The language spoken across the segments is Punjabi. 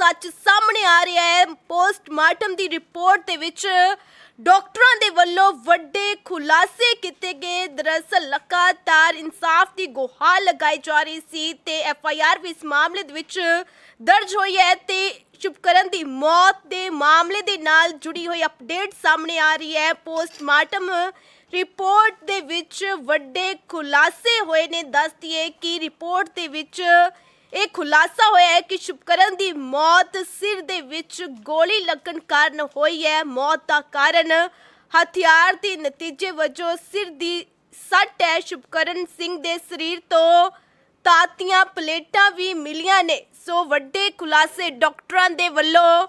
ਸੱਚ ਸਾਹਮਣੇ ਆ ਰਿਹਾ ਹੈ। ਪੋਸਟਮਾਰਟਮ ਦੀ ਰਿਪੋਰਟ ਦੇ ਵਿੱਚ ਡਾਕਟਰਾਂ ਦੇ ਵੱਲੋਂ ਵੱਡੇ ਖੁਲਾਸੇ ਕੀਤੇ ਗਏ। ਦਰਅਸਲ ਲਗਾਤਾਰ ਇਨਸਾਫ ਦੀ ਗੁਹਾਰ ਲਗਾਈ ਜਾ ਰਹੀ ਸੀ ਤੇ ਐਫ ਆਈ ਆਰ ਵੀ ਇਸ ਮਾਮਲੇ ਦੇ ਵਿੱਚ ਦਰਜ ਹੋਈ ਹੈ ਤੇ ਸ਼ੁਭਕਰਨ ਦੀ ਮੌਤ ਦੇ ਮਾਮਲੇ ਦੇ ਨਾਲ ਜੁੜੀ ਹੋਈ ਅਪਡੇਟ ਸਾਹਮਣੇ ਆ ਰਹੀ ਹੈ। ਪੋਸਟਮਾਰਟਮ ਰਿਪੋਰਟ ਦੇ ਵਿੱਚ ਵੱਡੇ ਖੁਲਾਸੇ ਹੋਏ ਨੇ। ਦੱਸਦੀਏ ਕਿ ਰਿਪੋਰਟ ਦੇ ਵਿੱਚ ਇਹ ਖੁਲਾਸਾ ਹੋਇਆ ਹੈ ਕਿ ਸ਼ੁਭਕਰਨ ਦੀ ਮੌਤ ਸਿਰ ਦੇ ਵਿੱਚ ਗੋਲੀ ਲੱਗਣ ਕਾਰਨ ਹੋਈ ਹੈ। ਮੌਤ ਦਾ ਕਾਰਨ ਹਥਿਆਰ ਦੇ ਨਤੀਜੇ ਵਜੋਂ ਸਿਰ ਦੀ ਸੱਟ ਹੈ। ਸ਼ੁਭਕਰਨ ਸਿੰਘ ਦੇ ਸਰੀਰ ਤੋਂ ਤਾਤੀਆਂ ਪਲੇਟਾਂ ਵੀ ਮਿਲੀਆਂ ਨੇ। ਸੋ ਵੱਡੇ ਖੁਲਾਸੇ ਡਾਕਟਰਾਂ ਦੇ ਵੱਲੋਂ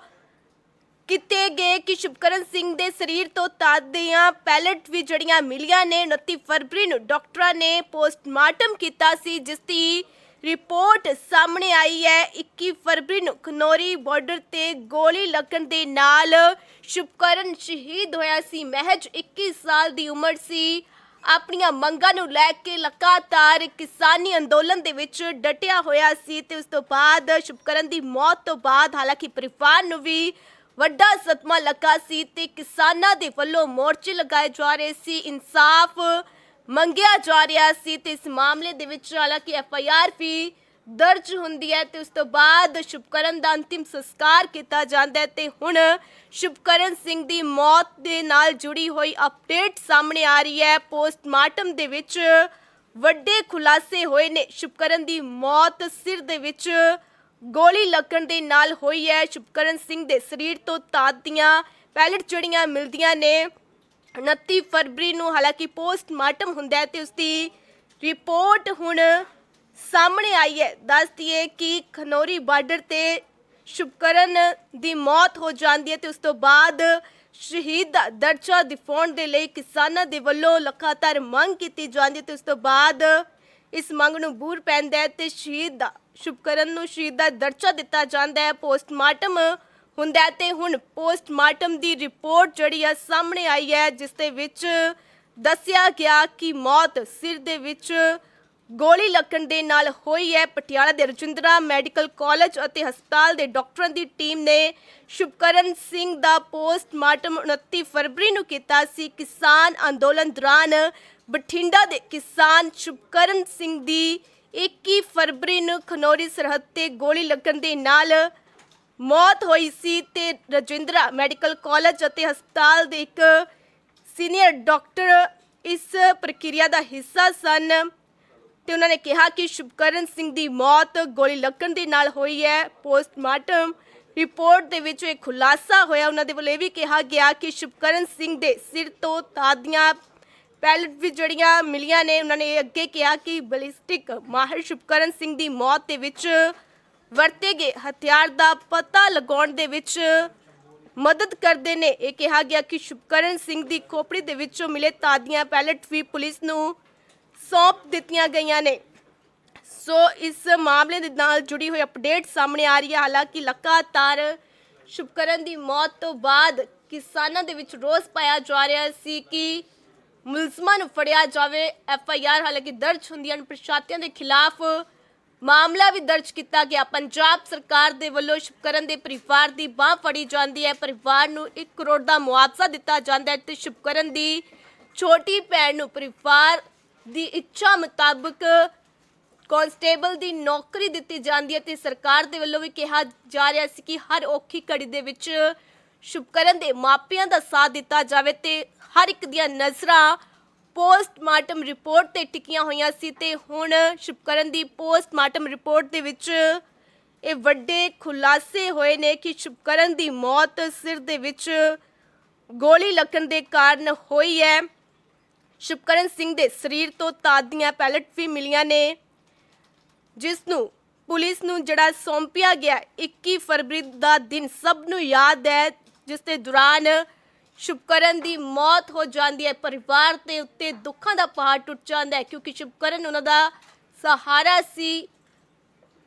ਕੀਤੇ ਗਏ ਕਿ ਸ਼ੁਭਕਰਨ ਸਿੰਘ ਦੇ ਸਰੀਰ ਤੋਂ ਤਾਦੀਆਂ ਪੈਲਟ ਵੀ ਜੜੀਆਂ ਮਿਲੀਆਂ ਨੇ। 29 ਫਰਵਰੀ ਨੂੰ ਡਾਕਟਰਾਂ ਨੇ ਪੋਸਟਮਾਰਟਮ ਕੀਤਾ ਸੀ, ਜਿਸ ਦੀ ਰਿਪੋਰਟ ਸਾਹਮਣੇ ਆਈ ਹੈ। 21 ਫਰਵਰੀ ਨੂੰ ਖਨੌਰੀ ਬਾਰਡਰ ਤੇ ਗੋਲੀ ਲੱਗਣ ਦੇ ਨਾਲ ਸ਼ੁਭਕਰਨ ਸ਼ਹੀਦ ਹੋਇਆ ਸੀ। ਮਹਿਜ 21 ਸਾਲ ਦੀ ਉਮਰ ਸੀ। ਆਪਣੀਆਂ ਮੰਗਾਂ ਨੂੰ ਲੈ ਕੇ ਲਗਾਤਾਰ ਕਿਸਾਨੀ ਅੰਦੋਲਨ ਦੇ ਵਿੱਚ ਡਟਿਆ ਹੋਇਆ ਸੀ ਤੇ ਉਸ ਤੋਂ ਬਾਅਦ ਸ਼ੁਭਕਰਨ ਦੀ ਮੌਤ ਤੋਂ ਬਾਅਦ ਹਾਲਾਂਕਿ ਪਰਿਵਾਰ ਨੂੰ ਵੀ ਵੱਡਾ ਸਦਮਾ ਲੱਗਾ ਸੀ ਤੇ ਕਿਸਾਨਾਂ ਦੇ ਵੱਲੋਂ ਮੋਰਚੇ ਲਗਾਏ ਜਾ ਰਹੇ ਸੀ। ਇਨਸਾਫ ਮੰਗਿਆ ਜਾ ਰਿਹਾ ਸੀ ਤੇ ਇਸ ਮਾਮਲੇ ਦੇ ਵਿੱਚ ਹਾਲਾਂਕਿ ਐਫ ਆਈ ਆਰ ਵੀ ਦਰਜ ਹੁੰਦੀ ਹੈ ਤੇ ਉਸ ਤੋਂ ਬਾਅਦ ਸ਼ੁਭਕਰਨ ਦਾ ਅੰਤਿਮ ਸੰਸਕਾਰ ਕੀਤਾ ਜਾਂਦਾ ਹੈ ਤੇ ਹੁਣ ਸ਼ੁਭਕਰਨ ਸਿੰਘ ਦੀ ਮੌਤ ਦੇ ਨਾਲ ਜੁੜੀ ਹੋਈ ਅਪਡੇਟ ਸਾਹਮਣੇ ਆ ਰਹੀ ਹੈ। ਪੋਸਟਮਾਰਟਮ ਦੇ ਵਿੱਚ ਵੱਡੇ ਖੁਲਾਸੇ ਹੋਏ ਨੇ। ਸ਼ੁਭਕਰਨ ਦੀ ਮੌਤ ਸਿਰ ਦੇ ਵਿੱਚ ਗੋਲੀ ਲੱਗਣ ਦੇ ਨਾਲ ਹੋਈ ਹੈ। ਸ਼ੁਭਕਰਨ ਸਿੰਘ ਦੇ ਸਰੀਰ ਤੋਂ ਤਾਦੀਆਂ ਪੈਲਟ ਜੜੀਆਂ ਮਿਲਦੀਆਂ ਨੇ। 29 ਫਰਵਰੀ ਨੂੰ ਹਾਲਾਂਕਿ ਪੋਸਟਮਾਰਟਮ ਹੁੰਦਾ ਹੈ ਤੇ ਉਸ ਦੀ ਰਿਪੋਰਟ ਹੁਣ ਸਾਹਮਣੇ ਆਈ ਹੈ। ਦੱਸਦੀ ਹੈ ਕਿ ਖਨੌਰੀ ਬਾਰਡਰ ਤੇ ਸ਼ੁਭਕਰਨ ਦੀ ਮੌਤ ਹੋ ਜਾਂਦੀ ਹੈ ਤੇ ਉਸ ਤੋਂ ਬਾਅਦ ਸ਼ਹੀਦ ਦਾ ਦਰਜਾ ਦਿਫਾਉਣ ਦੇ ਲਈ ਕਿਸਾਨਾਂ ਦੇ ਵੱਲੋਂ ਲਗਾਤਾਰ ਮੰਗ ਕੀਤੀ ਜਾਂਦੀ ਹੈ ਤੇ ਉਸ ਤੋਂ ਬਾਅਦ ਇਸ ਮੰਗ ਨੂੰ ਬੂਰ ਪੈਂਦਾ ਹੈ ਤੇ ਸ਼ਹੀਦ ਦਾ ਸ਼ੁਭਕਰਨ ਨੂੰ ਸ਼ਹੀਦ ਦਾ ਦਰਜਾ ਦਿੱਤਾ ਜਾਂਦਾ ਹੈ। ਪੋਸਟਮਾਰਟਮ ਹੁੰਦਾ ਹੈ ਤੇ ਹੁਣ ਪੋਸਟਮਾਰਟਮ ਦੀ ਰਿਪੋਰਟ ਜਿਹੜੀ ਆ ਸਾਹਮਣੇ ਆਈ ਹੈ, ਜਿਸ ਦੇ ਵਿੱਚ ਦੱਸਿਆ ਗਿਆ ਕਿ ਮੌਤ ਸਿਰ ਦੇ ਵਿੱਚ ਗੋਲੀ ਲੱਗਣ ਦੇ ਨਾਲ ਹੋਈ ਹੈ। ਪਟਿਆਲਾ ਦੇ ਰਜਿੰਦਰਾ ਮੈਡੀਕਲ ਕਾਲਜ ਅਤੇ ਹਸਪਤਾਲ ਦੇ ਡਾਕਟਰਾਂ ਦੀ ਟੀਮ ਨੇ ਸ਼ੁਭਕਰਨ ਸਿੰਘ ਦਾ ਪੋਸਟਮਾਰਟਮ 29 ਫਰਵਰੀ ਨੂੰ ਕੀਤਾ ਸੀ। ਕਿਸਾਨ ਅੰਦੋਲਨ ਦੌਰਾਨ ਬਠਿੰਡਾ ਦੇ ਕਿਸਾਨ ਸ਼ੁਭਕਰਨ ਸਿੰਘ ਦੀ 21 ਫਰਵਰੀ ਨੂੰ ਖਨੌਰੀ ਸਰਹੱਦ ਤੇ ਗੋਲੀ ਲੱਗਣ ਦੇ ਨਾਲ ਮੌਤ ਹੋਈ ਸੀ ਤੇ ਰਜਿੰਦਰਾ ਮੈਡੀਕਲ ਕਾਲਜ ਅਤੇ ਹਸਪਤਾਲ ਦੇ ਇੱਕ ਸੀਨੀਅਰ ਡਾਕਟਰ ਇਸ ਪ੍ਰਕਿਰਿਆ ਦਾ ਹਿੱਸਾ ਸਨ ਤੇ ਉਹਨਾਂ ਨੇ ਕਿਹਾ ਕਿ ਸ਼ੁਭਕਰਨ ਸਿੰਘ ਦੀ ਮੌਤ ਗੋਲੀ ਲੱਗਣ ਦੇ ਨਾਲ ਹੋਈ ਹੈ। ਪੋਸਟਮਾਰਟਮ ਰਿਪੋਰਟ ਦੇ ਵਿੱਚ ਇਹ ਖੁਲਾਸਾ ਹੋਇਆ। ਉਹਨਾਂ ਦੇ ਵੱਲੋਂ ਇਹ ਵੀ ਕਿਹਾ ਗਿਆ ਕਿ ਸ਼ੁਭਕਰਨ ਸਿੰਘ ਦੇ ਸਿਰ ਤੋਂ ਤਾਦੀਆਂ ਪੈਲਟ ਵੀ ਜਿਹੜੀਆਂ ਮਿਲੀਆਂ ਨੇ, ਉਹਨਾਂ ਨੇ ਇਹ ਅੱਗੇ ਕਿਹਾ ਕਿ ਬਲਿਸਟਿਕ ਮਾਹਿਰ ਸ਼ੁਭਕਰਨ ਸਿੰਘ ਦੀ ਮੌਤ ਦੇ ਵਿੱਚ ਵਰਤੇ ਗਏ ਹਥਿਆਰ ਦਾ ਪਤਾ ਲਗਾਉਣ ਦੇ ਵਿੱਚ ਮਦਦ ਕਰਦੇ ਨੇ। ਇਹ ਕਿਹਾ ਗਿਆ ਕਿ ਸ਼ੁਭਕਰਨ ਸਿੰਘ ਦੀ ਖੋਪੜੀ ਦੇ ਵਿੱਚੋਂ ਮਿਲੇ ਤਾਦੀਆਂ ਪੈਲਟ ਵੀ ਪੁਲਿਸ ਨੂੰ ਸੌਂਪ ਦਿੱਤੀਆਂ ਗਈਆਂ ਨੇ। ਸੋ, ਇਸ ਮਾਮਲੇ ਦੇ ਨਾਲ ਜੁੜੀ ਹੋਈ ਅਪਡੇਟ ਸਾਹਮਣੇ ਆ ਰਹੀ ਹੈ। ਹਾਲਾਂਕਿ ਲਗਾਤਾਰ ਸ਼ੁਭਕਰਨ ਦੀ ਮੌਤ ਤੋਂ ਬਾਅਦ ਕਿਸਾਨਾਂ ਦੇ ਵਿੱਚ ਰੋਸ ਪਾਇਆ ਜਾ ਰਿਹਾ ਸੀ ਕਿ ਮੁਲਜ਼ਮਾਂ ਨੂੰ ਫੜਿਆ ਜਾਵੇ। ਐਫ ਆਈ ਆਰ ਹਾਲਾਂਕਿ ਦਰਜ ਹੁੰਦੀਆਂ ਹਨ। ਪ੍ਰਸ਼ਾਤੀਆਂ ਦੇ ਖਿਲਾਫ ਮਾਮਲਾ ਵੀ ਦਰਜ ਕੀਤਾ ਗਿਆ। ਪੰਜਾਬ ਸਰਕਾਰ ਦੇ ਵੱਲੋਂ ਸ਼ੁਭਕਰਨ ਦੇ ਪਰਿਵਾਰ ਦੀ ਬਾਹ ਫੜੀ ਜਾਂਦੀ ਹੈ। ਪਰਿਵਾਰ ਨੂੰ 1 ਕਰੋੜ ਦਾ ਮੁਆਵਜ਼ਾ ਦਿੱਤਾ ਜਾਂਦਾ ਹੈ ਤੇ ਸ਼ੁਭਕਰਨ ਦੀ ਛੋਟੀ ਭੈਣ ਨੂੰ ਪਰਿਵਾਰ ਦੀ ਇੱਛਾ ਮੁਤਾਬਕ ਕਾਂਸਟੇਬਲ ਦੀ ਨੌਕਰੀ ਦਿੱਤੀ ਜਾਂਦੀ ਹੈ ਤੇ ਸਰਕਾਰ ਦੇ ਵੱਲੋਂ ਵੀ ਕਿਹਾ ਜਾ ਰਿਹਾ ਸੀ ਕਿ ਹਰ ਔਖੀ ਘੜੀ ਦੇ ਵਿੱਚ ਸ਼ੁਭਕਰਨ ਦੇ ਮਾਪਿਆਂ ਦਾ ਸਾਥ ਦਿੱਤਾ ਜਾਵੇ ਤੇ ਹਰ ਇੱਕ ਦੀਆਂ ਨਜ਼ਰਾਂ ਪੋਸਟਮਾਰਟਮ ਰਿਪੋਰਟ ਤੇ ਟਿਕੀਆਂ ਹੋਈਆਂ ਸੀ ਤੇ ਹੁਣ ਸ਼ੁਭਕਰਨ ਦੀ ਪੋਸਟਮਾਰਟਮ ਰਿਪੋਰਟ ਦੇ ਵਿੱਚ ਇਹ ਵੱਡੇ ਖੁਲਾਸੇ ਹੋਏ ਨੇ ਕਿ ਸ਼ੁਭਕਰਨ ਦੀ ਮੌਤ ਸਿਰ ਦੇ ਵਿੱਚ ਗੋਲੀ ਲੱਗਣ ਦੇ ਕਾਰਨ ਹੋਈ ਹੈ। ਸ਼ੁਭਕਰਨ ਸਿੰਘ ਦੇ ਸਰੀਰ ਤੋਂ ਤਾਦੀਆਂ ਪੈਲਟ ਵੀ ਮਿਲੀਆਂ ਨੇ, ਜਿਸ ਨੂੰ ਪੁਲਿਸ ਨੂੰ ਜਿਹੜਾ ਸੌਂਪਿਆ ਗਿਆ 21 ਫਰਵਰੀ ਦਾ ਦਿਨ ਸਭ ਨੂੰ ਯਾਦ ਹੈ, ਜਿਸ ਦੇ ਦੌਰਾਨ ਸ਼ੁਭਕਰਨ ਦੀ ਮੌਤ ਹੋ ਜਾਂਦੀ ਹੈ। ਪਰਿਵਾਰ ਦੇ ਉੱਤੇ ਦੁੱਖਾਂ ਦਾ ਪਹਾੜ ਟੁੱਟ ਜਾਂਦਾ ਹੈ ਕਿਉਂਕਿ ਸ਼ੁਭਕਰਨ ਉਹਨਾਂ ਦਾ ਸਹਾਰਾ ਸੀ।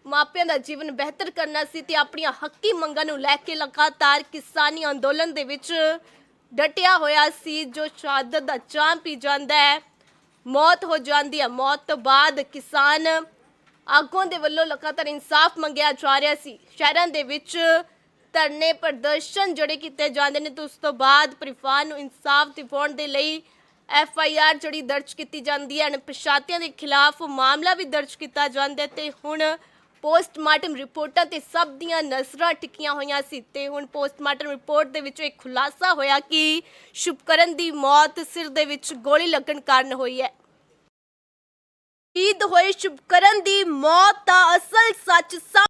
ਮਾਪਿਆਂ ਦਾ ਜੀਵਨ ਬਿਹਤਰ ਕਰਨਾ ਸੀ ਤੇ ਆਪਣੀਆਂ ਹੱਕੀ ਮੰਗਾਂ ਨੂੰ ਲੈ ਕੇ ਲਗਾਤਾਰ ਕਿਸਾਨੀ ਅੰਦੋਲਨ ਦੇ ਵਿੱਚ ਡਟਿਆ ਹੋਇਆ ਸੀ, ਜੋ ਸ਼ਹਾਦਤ ਦਾ ਚਾਹ ਪੀ ਜਾਂਦਾ ਹੈ। ਮੌਤ ਹੋ ਜਾਂਦੀ ਹੈ। ਮੌਤ ਤੋਂ ਬਾਅਦ ਕਿਸਾਨ ਆਗੂਆਂ ਦੇ ਵੱਲੋਂ ਲਗਾਤਾਰ ਇਨਸਾਫ ਮੰਗਿਆ ਜਾ ਰਿਹਾ ਸੀ। ਸ਼ਹਿਰਾਂ ਦੇ ਵਿੱਚ ਧਰਨੇ ਪ੍ਰਦਰਸ਼ਨ ਜਿਹੜੇ ਕੀਤੇ ਜਾਂਦੇ ਨੇ ਤੇ ਉਸ ਤੋਂ ਬਾਅਦ ਪਰਿਵਾਰ ਨੂੰ ਇਨਸਾਫ ਦਿਵਾਉਣ ਦੇ ਲਈ ਐਫ ਆਈ ਆਰ ਜਿਹੜੀ ਦਰਜ ਕੀਤੀ ਜਾਂਦੀ ਹੈ, ਅਣਪਛਾਤਿਆਂ ਦੇ ਖਿਲਾਫ ਮਾਮਲਾ ਵੀ ਦਰਜ ਕੀਤਾ ਜਾਂਦਾ ਤੇ ਹੁਣ ਪੋਸਟਮਾਰਟਮ ਰਿਪੋਰਟਾਂ ਤੇ ਸਭ ਦੀਆਂ ਨਜ਼ਰਾਂ ਟਿਕੀਆਂ ਹੋਈਆਂ ਸੀ ਤੇ ਹੁਣ ਪੋਸਟਮਾਰਟਮ ਰਿਪੋਰਟ ਦੇ ਵਿੱਚ ਇੱਕ ਖੁਲਾਸਾ ਹੋਇਆ ਕਿ ਸ਼ੁਭਕਰਨ ਦੀ ਮੌਤ ਸਿਰ ਦੇ ਵਿੱਚ ਗੋਲੀ ਲੱਗਣ ਕਾਰਨ ਹੋਈ ਹੈ। ਸ਼ਹੀਦ ਹੋਏ ਸ਼ੁਭਕਰਨ ਦੀ ਮੌਤ ਦਾ ਅਸਲ ਸੱਚ ਸਾਹਮਣੇ